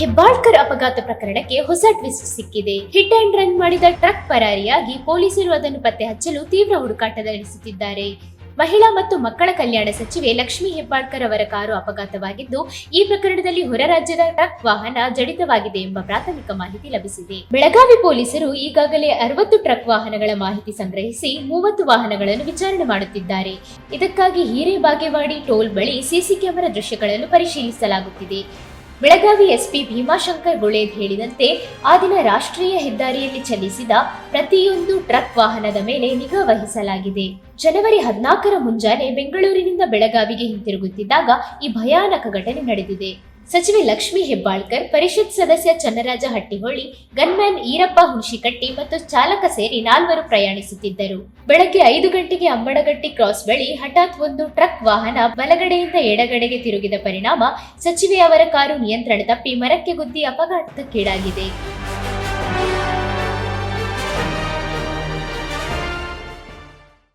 ಹೆಬ್ಬಾಳ್ಕರ್ ಅಪಘಾತ ಪ್ರಕರಣಕ್ಕೆ ಹೊಸ ಟ್ವಿಸ್ಟ್ ಸಿಕ್ಕಿದೆ. ಹಿಟ್ ಅಂಡ್ ರನ್ ಮಾಡಿದ ಟ್ರಕ್ ಪರಾರಿಯಾಗಿ ಪೊಲೀಸರು ಅದನ್ನು ಪತ್ತೆ ಹಚ್ಚಲು ತೀವ್ರ ಹುಡುಕಾಟ ನಡೆಸುತ್ತಿದ್ದಾರೆ. ಮಹಿಳಾ ಮತ್ತು ಮಕ್ಕಳ ಕಲ್ಯಾಣ ಸಚಿವೆ ಲಕ್ಷ್ಮಿ ಹೆಬ್ಬಾಳ್ಕರ್ ಅವರ ಕಾರು ಅಪಘಾತವಾಗಿದ್ದು, ಈ ಪ್ರಕರಣದಲ್ಲಿ ಹೊರ ರಾಜ್ಯದ ಟ್ರಕ್ ವಾಹನ ಜಡಿತವಾಗಿದೆ ಎಂಬ ಪ್ರಾಥಮಿಕ ಮಾಹಿತಿ ಲಭಿಸಿದೆ. ಬೆಳಗಾವಿ ಪೊಲೀಸರು ಈಗಾಗಲೇ ಅರವತ್ತು ಟ್ರಕ್ ವಾಹನಗಳ ಮಾಹಿತಿ ಸಂಗ್ರಹಿಸಿ ಮೂವತ್ತು ವಾಹನಗಳನ್ನು ವಿಚಾರಣೆ ಮಾಡುತ್ತಿದ್ದಾರೆ. ಇದಕ್ಕಾಗಿ ಹಿರೇಬಾಗೇವಾಡಿ ಟೋಲ್ ಬಳಿ ಸಿಸಿ ಕ್ಯಾಮೆರಾ ದೃಶ್ಯಗಳನ್ನು ಪರಿಶೀಲಿಸಲಾಗುತ್ತಿದೆ. ಬೆಳಗಾವಿ ಎಸ್ಪಿ ಭೀಮಾಶಂಕರ್ ಗುಳೇದ್ ಹೇಳಿದಂತೆ, ಆ ದಿನ ರಾಷ್ಟ್ರೀಯ ಹೆದ್ದಾರಿಯಲ್ಲಿ ಚಲಿಸಿದ ಪ್ರತಿಯೊಂದು ಟ್ರಕ್ ವಾಹನದ ಮೇಲೆ ನಿಗಾ ವಹಿಸಲಾಗಿದೆ. ಜನವರಿ ಹದಿನಾಲ್ಕರ ಮುಂಜಾನೆ ಬೆಂಗಳೂರಿನಿಂದ ಬೆಳಗಾವಿಗೆ ಹಿಂತಿರುಗುತ್ತಿದ್ದಾಗ ಈ ಭಯಾನಕ ಘಟನೆ ನಡೆದಿದೆ. ಸಚಿವೆ ಲಕ್ಷ್ಮೀ ಹೆಬ್ಬಾಳ್ಕರ್, ಪರಿಷತ್ ಸದಸ್ಯ ಚನ್ನರಾಜ ಹಟ್ಟಿಹೊಳಿ, ಗನ್ಮ್ಯಾನ್ ಈರಪ್ಪ ಹುಣಶಿಕಟ್ಟಿ ಮತ್ತು ಚಾಲಕ ಸೇರಿ ನಾಲ್ವರು ಪ್ರಯಾಣಿಸುತ್ತಿದ್ದರು. ಬೆಳಗ್ಗೆ ಐದು ಗಂಟೆಗೆ ಅಂಬಡಗಟ್ಟಿ ಕ್ರಾಸ್ ಬಳಿ ಹಠಾತ್ ಒಂದು ಟ್ರಕ್ ವಾಹನ ಬಲಗಡೆಯಿಂದ ಎಡಗಡೆಗೆ ತಿರುಗಿದ ಪರಿಣಾಮ ಸಚಿವೆ ಅವರ ಕಾರು ನಿಯಂತ್ರಣ ತಪ್ಪಿ ಮರಕ್ಕೆ ಗುದ್ದಿ ಅಪಘಾತಕ್ಕೀಡಾಗಿದೆ.